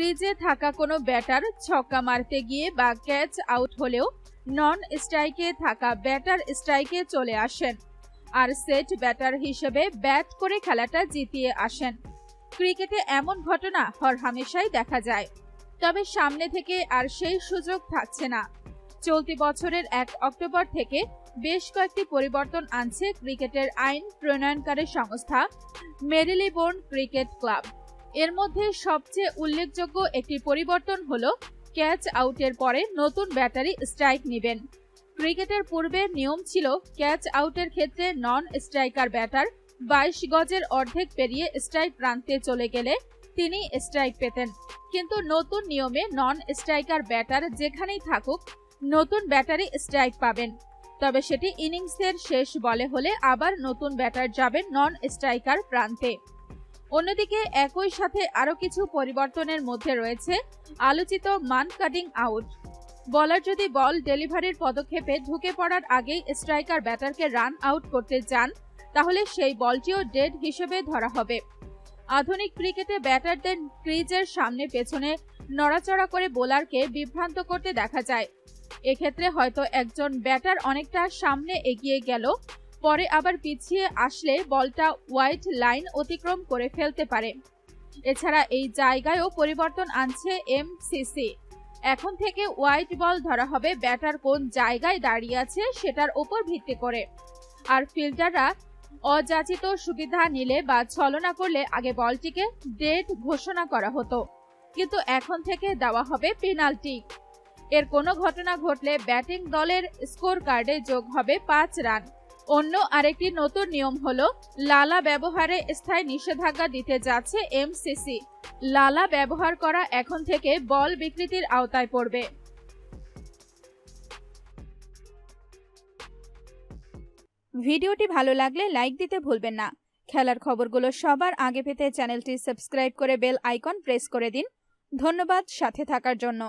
ক্রিজে থাকা কোনো ব্যাটার ছক্কা মারতে গিয়ে বা ক্যাচ আউট হলেও নন স্ট্রাইকে থাকা ব্যাটার স্ট্রাইকে চলে আসেন আর সেট ব্যাটার হিসেবে ব্যাট করে খেলাটা জিতিয়ে আসেন। ক্রিকেটে এমন ঘটনা হরহামেশাই দেখা যায়। তবে সামনে থেকে আর সেই সুযোগ থাকছে না। চলতি বছরের এক অক্টোবর থেকে বেশ কয়েকটি পরিবর্তন আনছে ক্রিকেটের আইন প্রণয়নকারী সংস্থা মেরিলিবোর্ন ক্রিকেট ক্লাব। এর মধ্যে সবচেয়ে উল্লেখযোগ্য একটি পরিবর্তন হল ক্যাচ আউটের পরে নতুন ব্যাটারি স্ট্রাইক নেবেন। ক্রিকেটের পূর্বে নিয়ম ছিল ক্যাচ আউটের ক্ষেত্রে নন স্ট্রাইকার ব্যাটার বাইশ গজের অর্ধেক পেরিয়ে স্ট্রাইক প্রান্তে চলে গেলে তিনি স্ট্রাইক পেতেন। কিন্তু নতুন নিয়মে নন স্ট্রাইকার ব্যাটার যেখানেই থাকুক, নতুন ব্যাটারি স্ট্রাইক পাবেন। তবে সেটি ইনিংসের শেষ বলে হলে আবার নতুন ব্যাটার যাবেন নন স্ট্রাইকার প্রান্তে। অন্যদিকে একই সাথে আরও কিছু পরিবর্তনের মধ্যে রয়েছে আলোচিত মান কাটিং আউট। বলার যদি বল ডেলিভারির পদক্ষেপে ঢুকে পড়ার আগেই স্ট্রাইকার ব্যাটারকে রান আউট করতে চান, তাহলে সেই বলটিও ডেড হিসেবে ধরা হবে। আধুনিক ক্রিকেটে ব্যাটারদের ক্রিজের সামনে পেছনে নড়াচড়া করে বোলারকে বিভ্রান্ত করতে দেখা যায়। এক্ষেত্রে হয়তো একজন ব্যাটার অনেকটা সামনে এগিয়ে গেল পরে আবার পিছিয়ে আসলে বলটা হোয়াইট লাইন অতিক্রম করে ফেলতে পারে। এছাড়া এই জায়গায়ও পরিবর্তন আনছে এমসিসি। এখন থেকে হোয়াইট বল ধরা হবে ব্যাটার কোন জায়গায় দাঁড়িয়ে আছে সেটার উপর ভিত্তি করে। আর ফিল্ডাররা অযাচিত সুবিধা নিলে বা ছলনা করলে আগে বলটিকে ডেট ঘোষণা করা হতো। কিন্তু এখন থেকে দেওয়া হবে পেনাল্টি। এর কোনো ঘটনা ঘটলে ব্যাটিং দলের স্কোর কার্ডে যোগ হবে পাঁচ রান। অন্য আরেকটি নতুন নিয়ম হলো, লালা ব্যবহারে স্থায়ী নিষেধাজ্ঞা দিতে যাচ্ছে এমসিসি। লালা ব্যবহার করা এখন থেকে বল বিকৃতির আওতায় পড়বে। ভিডিওটি ভালো লাগলে লাইক দিতে ভুলবেন না। খেলার খবরগুলো সবার আগে পেতে চ্যানেলটি সাবস্ক্রাইব করে বেল আইকন প্রেস করে দিন। ধন্যবাদ, সাথে থাকার জন্য।